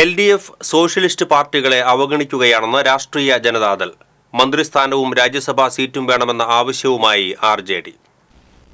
L D F socialist പാർട്ടികളെ അവഗണിക്കുകയാണെന്ന് രാഷ്ട്രീയ ജനതാദൾ. മന്ത്രിസ്ഥാനവും രാജ്യസഭാ സീറ്റും വേണമെന്ന ആവശ്യവുമായി ആർ ജെ ഡി.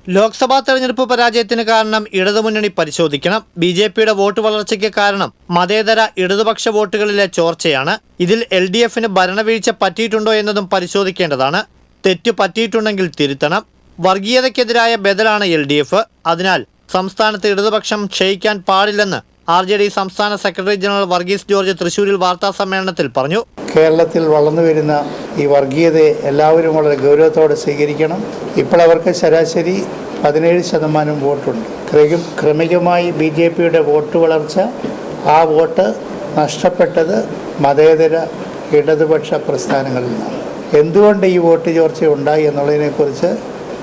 ലോക്സഭാ തെരഞ്ഞെടുപ്പ് പരാജയത്തിന് കാരണം ഇടതുമുന്നണി പരിശോധിക്കണം. ബി ജെ പിയുടെ വോട്ട് വളർച്ചയ്ക്ക് കാരണം മതേതര ഇടതുപക്ഷ വോട്ടുകളിലെ ചോർച്ചയാണ്. ഇതിൽ എൽ ഡി എഫിന് ഭരണവീഴ്ച പറ്റിയിട്ടുണ്ടോ എന്നതും പരിശോധിക്കേണ്ടതാണ്. തെറ്റ് പറ്റിയിട്ടുണ്ടെങ്കിൽ തിരുത്തണം. വർഗീയതയ്ക്കെതിരായ ബദലാണ് എൽ ഡി എഫ്. അതിനാൽ സംസ്ഥാനത്ത് ഇടതുപക്ഷം ക്ഷയിക്കാൻ പാടില്ലെന്ന് ആർ ജെ ഡി സംസ്ഥാന സെക്രട്ടറി ജനറൽ വർഗീസ് ജോർജ് തൃശൂരിൽ വാർത്താ സമ്മേളനത്തിൽ പറഞ്ഞു. കേരളത്തിൽ വളർന്നു വരുന്ന ഈ വർഗീയതയെ എല്ലാവരും വളരെ ഗൗരവത്തോടെ സ്വീകരിക്കണം. ഇപ്പോൾ അവർക്ക് ശരാശരി പതിനേഴ് ശതമാനം വോട്ടുണ്ട്. ക്രമി- ക്രമികമായി ബി ജെ പിയുടെ വോട്ട് വളർച്ച ആ വോട്ട് നഷ്ടപ്പെട്ടത് മതേതര ഇടതുപക്ഷ പ്രസ്ഥാനങ്ങളിൽ നിന്നാണ് എന്തുകൊണ്ട് ഈ വോട്ട് ചോർച്ച ഉണ്ടായി എന്നുള്ളതിനെക്കുറിച്ച്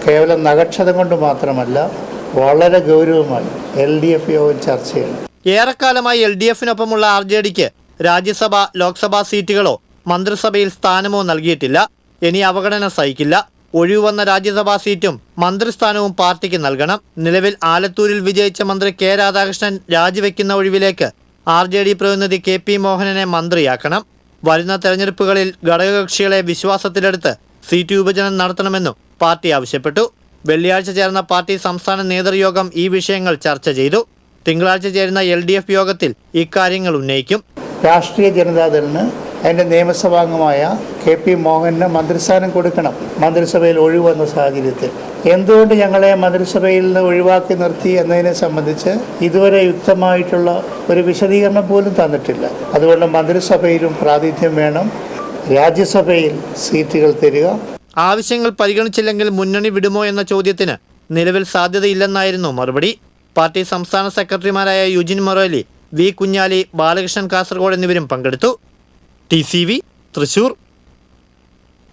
കേവലം നഗക്ഷതം കൊണ്ട് മാത്രമല്ല വളരെ ഗൗരവമായി എൽ ഡി എഫ് യോഗം ചർച്ച ചെയ്യണം. ഏറെക്കാലമായി എൽ ഡി എഫിനൊപ്പമുള്ള ആർ ജെ ഡിക്ക് രാജ്യസഭ ലോക്സഭാ സീറ്റുകളോ മന്ത്രിസഭയിൽ സ്ഥാനമോ നൽകിയിട്ടില്ല. ഇനി അവഗണന സഹിക്കില്ല. ഒഴിവുവന്ന രാജ്യസഭാ സീറ്റും മന്ത്രിസ്ഥാനവും പാർട്ടിക്ക് നൽകണം. നിലവിൽ ആലത്തൂരിൽ വിജയിച്ച മന്ത്രി കെ രാധാകൃഷ്ണൻ രാജിവെക്കുന്ന ഒഴിവിലേക്ക് ആർ ജെ ഡി പ്രതിനിധി കെ പി മോഹനനെ മന്ത്രിയാക്കണം. വരുന്ന തെരഞ്ഞെടുപ്പുകളിൽ ഘടകകക്ഷികളെ വിശ്വാസത്തിലെടുത്ത് സീറ്റ് വിഭജനം നടത്തണമെന്നും പാർട്ടി ആവശ്യപ്പെട്ടു. വെള്ളിയാഴ്ച ചേർന്ന പാർട്ടി സംസ്ഥാന നേതൃയോഗം ഈ വിഷയങ്ങൾ ചർച്ച ചെയ്തു. തിങ്കളാഴ്ച ചേരുന്ന എൽ ഡി എഫ് യോഗത്തിൽ ഇക്കാര്യങ്ങൾ ഉന്നയിക്കും. രാഷ്ട്രീയ ജനതാദളിന് അതിന്റെ നിയമസഭാംഗമായ കെ പി മോഹന് മന്ത്രിസ്ഥാനം കൊടുക്കണം. മന്ത്രിസഭയിൽ ഒഴിവെന്ന വന്ന സാഹചര്യത്തിൽ. എന്തുകൊണ്ട് ഞങ്ങളെ മന്ത്രിസഭയിൽ നിന്ന് ഒഴിവാക്കി നിർത്തി എന്നതിനെ സംബന്ധിച്ച് ഇതുവരെ യുക്തമായിട്ടുള്ള ഒരു വിശദീകരണം പോലും തന്നിട്ടില്ല. അതുകൊണ്ട് മന്ത്രിസഭയിലും പ്രാതിനിധ്യം വേണം. രാജ്യസഭയിൽ സീറ്റുകൾ തരിക. ആവശ്യങ്ങൾ പരിഗണിച്ചില്ലെങ്കിൽ മുന്നണി വിടുമോ എന്ന ചോദ്യത്തിന് നിലവിൽ സാധ്യതയില്ലെന്നായിരുന്നു മറുപടി. പാർട്ടി സംസ്ഥാന സെക്രട്ടറിമാരായ യുജിൻ മൊറോലി വി കുഞ്ഞാലി ബാലകൃഷ്ണൻ കാസർഗോഡ് എന്നിവരും പങ്കെടുത്തു. T C V Thrissur.